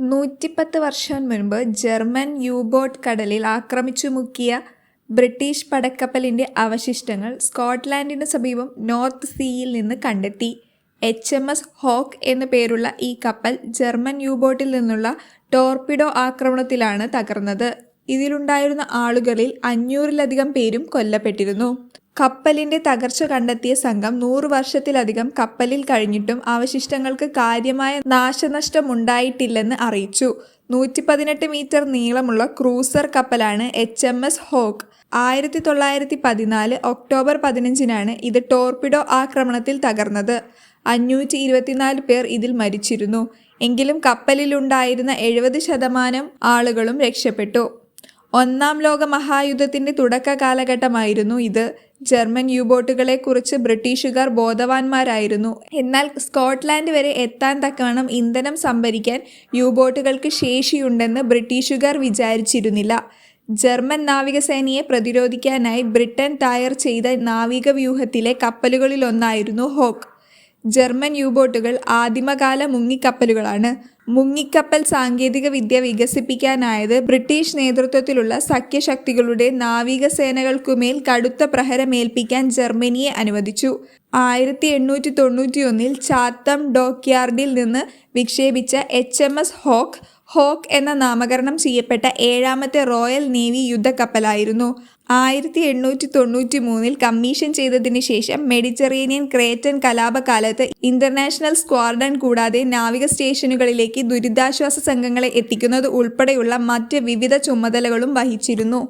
നൂറ്റിപ്പത്ത് വർഷം മുൻപ് ജർമ്മൻ യു-ബോട്ട് കടലിൽ ആക്രമിച്ചു മുക്കിയ ബ്രിട്ടീഷ് പടക്കപ്പലിന്റെ അവശിഷ്ടങ്ങൾ സ്കോട്ട്ലാൻഡിന് സമീപം നോർത്ത് സീയിൽ നിന്ന് കണ്ടെത്തി. എച്ച്. എം. എസ്. ഹോക്ക് എന്നു പേരുള്ള ഈ കപ്പൽ ജർമ്മൻ യു-ബോട്ടിൽ നിന്നുള്ള ടോർപിഡോ ആക്രമണത്തിലാണ് തകർന്നത്. ഇതിലുണ്ടായിരുന്ന ആളുകളിൽ അഞ്ഞൂറിലധികം പേരും കൊല്ലപ്പെട്ടിരുന്നു. കപ്പലിന്റെ തകർച്ച കണ്ടെത്തിയ സംഘം നൂറു വർഷത്തിലധികം കപ്പലിൽ കഴിഞ്ഞിട്ടും അവശിഷ്ടങ്ങൾക്ക് കാര്യമായ നാശനഷ്ടമുണ്ടായിട്ടില്ലെന്ന് അറിയിച്ചു. നൂറ്റി പതിനെട്ട് മീറ്റർ നീളമുള്ള ക്രൂസർ കപ്പലാണ് എച്ച്. എം. എസ്. ഹോക്ക്. ആയിരത്തി തൊള്ളായിരത്തി പതിനാല് ഒക്ടോബർ പതിനഞ്ചിനാണ് ഇത് ടോർപിഡോ ആക്രമണത്തിൽ തകർന്നത്. അഞ്ഞൂറ്റി ഇരുപത്തിനാല് പേർ ഇതിൽ മരിച്ചിരുന്നു. എങ്കിലും കപ്പലിലുണ്ടായിരുന്ന എഴുപത് ശതമാനം ആളുകളും രക്ഷപ്പെട്ടു. ഒന്നാം ലോക മഹായുദ്ധത്തിന്റെ തുടക്ക കാലഘട്ടമായിരുന്നു ഇത്. ജർമ്മൻ യു-ബോട്ടുകളെക്കുറിച്ച് ബ്രിട്ടീഷുകാർ ബോധവാന്മാരായിരുന്നു. എന്നാൽ സ്കോട്ട്ലാൻഡ് വരെ എത്താൻ തക്കവണ്ണം ഇന്ധനം സംഭരിക്കാൻ യു-ബോട്ടുകൾക്ക് ശേഷിയുണ്ടെന്ന് ബ്രിട്ടീഷുകാർ വിചാരിച്ചിരുന്നില്ല. ജർമ്മൻ നാവികസേനയെ പ്രതിരോധിക്കാനായി ബ്രിട്ടൻ തയ്യാർ ചെയ്ത നാവിക വ്യൂഹത്തിലെ കപ്പലുകളിലൊന്നായിരുന്നു ഹോക്ക്. ജർമ്മൻ യു-ബോട്ടുകൾ ആദിമകാല മുങ്ങിക്കപ്പലുകളാണ്. മുങ്ങിക്കപ്പൽ സാങ്കേതിക വിദ്യ വികസിപ്പിക്കാനായത് ബ്രിട്ടീഷ് നേതൃത്വത്തിലുള്ള സഖ്യശക്തികളുടെ നാവികസേനകൾക്കുമേൽ കടുത്ത പ്രഹരമേൽപ്പിക്കാൻ ജർമ്മനിയെ അനുവദിച്ചു. ആയിരത്തി എണ്ണൂറ്റി തൊണ്ണൂറ്റിയൊന്നിൽ ചാത്തം ഡോക്യാർഡിൽ നിന്ന് വിക്ഷേപിച്ച H. M. S. Hawk, Hawk എന്ന നാമകരണം ചെയ്യപ്പെട്ട ഏഴാമത്തെ റോയൽ നേവി യുദ്ധക്കപ്പലായിരുന്നു. ആയിരത്തി എണ്ണൂറ്റി തൊണ്ണൂറ്റി മൂന്നിൽ കമ്മീഷൻ ചെയ്തതിന് ശേഷം മെഡിറ്ററേനിയൻ ക്രേറ്റൻ കലാപകാലത്ത് ഇന്റർനാഷണൽ സ്ക്വാഡൺ കൂടാതെ നാവിക സ്റ്റേഷനുകളിലേക്ക് ദുരിതാശ്വാസ സംഘങ്ങളെ എത്തിക്കുന്നത് ഉൾപ്പെടെയുള്ള മറ്റ് വിവിധ ചുമതലകളും വഹിച്ചിരുന്നു.